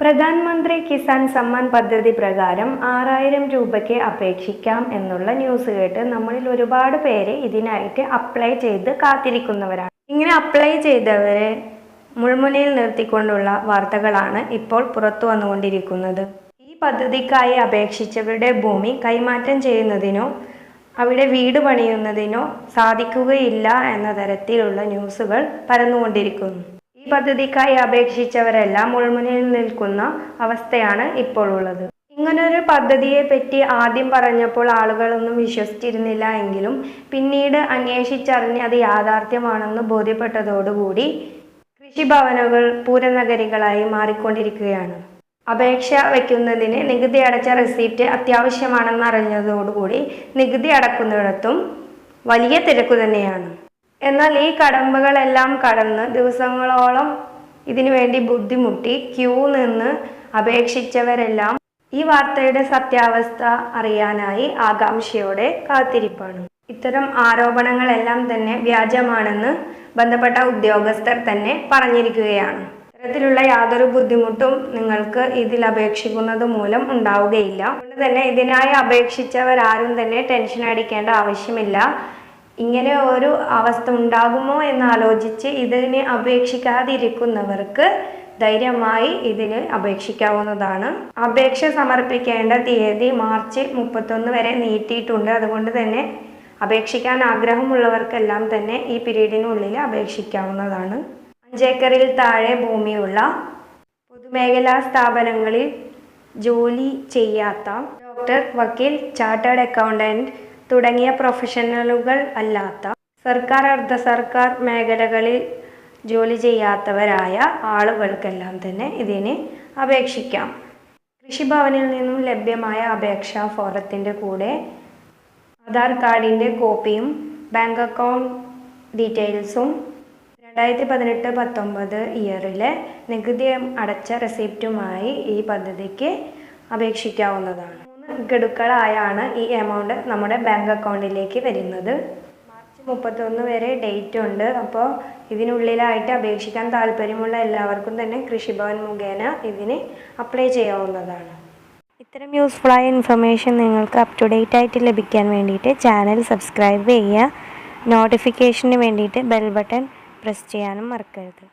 പ്രധാനമന്ത്രി കിസാൻ സമ്മാൻ പദ്ധതി പ്രകാരം ആറായിരം രൂപയ്ക്ക് അപേക്ഷിക്കാം എന്നുള്ള ന്യൂസ് കേട്ട് നമ്മളിൽ ഒരുപാട് പേര് ഇതിനായിട്ട് അപ്ലൈ ചെയ്ത് കാത്തിരിക്കുന്നവരാണ്. ഇങ്ങനെ അപ്ലൈ ചെയ്തവരെ മുൾമുനയിൽ നിർത്തിക്കൊണ്ടുള്ള വാർത്തകളാണ് ഇപ്പോൾ പുറത്തു വന്നുകൊണ്ടിരിക്കുന്നത്. ഈ പദ്ധതിക്കായി അപേക്ഷിച്ചവരുടെ ഭൂമി കൈമാറ്റം ചെയ്യുന്നതിനോ അവിടെ വീട് പണിയുന്നതിനോ സാധിക്കുകയില്ല എന്ന തരത്തിലുള്ള ന്യൂസുകൾ പരന്നുകൊണ്ടിരിക്കുന്നു. പദ്ധതിക്കായി അപേക്ഷിച്ചവരെല്ലാം മുൾമുനയിൽ നിൽക്കുന്ന അവസ്ഥയാണ് ഇപ്പോൾ ഉള്ളത്. ഇങ്ങനൊരു പദ്ധതിയെ പറ്റി ആദ്യം പറഞ്ഞപ്പോൾ ആളുകളൊന്നും വിശ്വസിച്ചിരുന്നില്ല എങ്കിലും പിന്നീട് അന്വേഷിച്ചറിഞ്ഞ് അത് യാഥാർത്ഥ്യമാണെന്ന് ബോധ്യപ്പെട്ടതോടുകൂടി കൃഷിഭവനുകൾ പൂരനഗരികളായി മാറിക്കൊണ്ടിരിക്കുകയാണ്. അപേക്ഷ വയ്ക്കുന്നതിന് നികുതി അടച്ച റെസിപ്റ്റ് അത്യാവശ്യമാണെന്ന് അറിഞ്ഞതോടുകൂടി നികുതി അടക്കുന്നിടത്തും വലിയ തിരക്ക് തന്നെയാണ്. എന്നാൽ ഈ കടമ്പകളെല്ലാം കടന്ന് ദിവസങ്ങളോളം ഇതിനു വേണ്ടി ബുദ്ധിമുട്ടി ക്യൂ നിന്ന് അപേക്ഷിച്ചവരെല്ലാം ഈ വാർത്തയുടെ സത്യാവസ്ഥ അറിയാനായി ആകാംക്ഷയോടെ കാത്തിരിപ്പാണ്. ഇത്തരം ആരോപണങ്ങളെല്ലാം തന്നെ വ്യാജമാണെന്ന് ബന്ധപ്പെട്ട ഉദ്യോഗസ്ഥർ തന്നെ പറഞ്ഞിരിക്കുകയാണ്. ഇത്തരത്തിലുള്ള യാതൊരു ബുദ്ധിമുട്ടും നിങ്ങൾക്ക് ഇതിൽ അപേക്ഷിക്കുന്നത് മൂലം ഉണ്ടാവുകയില്ല. അതുകൊണ്ട് തന്നെ ഇതിനായി അപേക്ഷിച്ചവരാരും തന്നെ ടെൻഷൻ അടിക്കേണ്ട ആവശ്യമില്ല. ഇങ്ങനെ ഒരു അവസ്ഥ ഉണ്ടാകുമോ എന്ന് ആലോചിച്ച് ഇതിനെ അപേക്ഷിക്കാതിരിക്കുന്നവർക്ക് ധൈര്യമായി ഇതിന് അപേക്ഷിക്കാവുന്നതാണ്. അപേക്ഷ സമർപ്പിക്കേണ്ട തീയതി മാർച്ച് മുപ്പത്തൊന്ന് വരെ നീട്ടിയിട്ടുണ്ട്. അതുകൊണ്ട് തന്നെ അപേക്ഷിക്കാൻ ആഗ്രഹമുള്ളവർക്കെല്ലാം തന്നെ ഈ പീരീഡിനുള്ളിൽ അപേക്ഷിക്കാവുന്നതാണ്. അഞ്ചേക്കറിൽ താഴെ ഭൂമിയുള്ള പൊതുമേഖലാ സ്ഥാപനങ്ങളിൽ ജോലി ചെയ്യാത്ത ഡോക്ടർ വക്കീൽ ചാർട്ടേഡ് അക്കൗണ്ടന്റ് തുടങ്ങിയ പ്രൊഫഷണലുകൾ അല്ലാത്ത സർക്കാർ അർദ്ധ സർക്കാർ മേഖലകളിൽ ജോലി ചെയ്യാത്തവരായ ആളുകൾക്കെല്ലാം തന്നെ ഇതിന് അപേക്ഷിക്കാം. കൃഷിഭവനിൽ നിന്നും ലഭ്യമായ അപേക്ഷാ ഫോറത്തിന്റെ കൂടെ ആധാർ കാർഡിന്റെ കോപ്പിയും ബാങ്ക് അക്കൗണ്ട് ഡീറ്റെയിൽസും രണ്ടായിരത്തി പതിനെട്ട് പത്തൊമ്പത് ഇയറിലെ നികുതി അടച്ച റെസിപ്റ്റുമായി ഈ പദ്ധതിക്ക് അപേക്ഷിക്കാവുന്നതാണ്. ഗഡുക്കളായാണ് ഈ എമൗണ്ട് നമ്മുടെ ബാങ്ക് അക്കൗണ്ടിലേക്ക് വരുന്നത്. മാർച്ച് മുപ്പത്തൊന്ന് വരെ ഡേറ്റ് ഉണ്ട്. അപ്പോൾ ഇതിനുള്ളിലായിട്ട് അപേക്ഷിക്കാൻ താല്പര്യമുള്ള എല്ലാവർക്കും തന്നെ കൃഷിഭവൻ മുഖേന ഇതിന് അപ്ലൈ ചെയ്യാവുന്നതാണ്. ഇത്തരം യൂസ്ഫുള്ളായ ഇൻഫർമേഷൻ നിങ്ങൾക്ക് അപ് ടു ഡേറ്റ് ആയിട്ട് ലഭിക്കാൻ വേണ്ടിയിട്ട് ചാനൽ സബ്സ്ക്രൈബ് ചെയ്യുക. നോട്ടിഫിക്കേഷന് വേണ്ടിയിട്ട് ബെൽ ബട്ടൺ പ്രസ് ചെയ്യാനും മറക്കരുത്.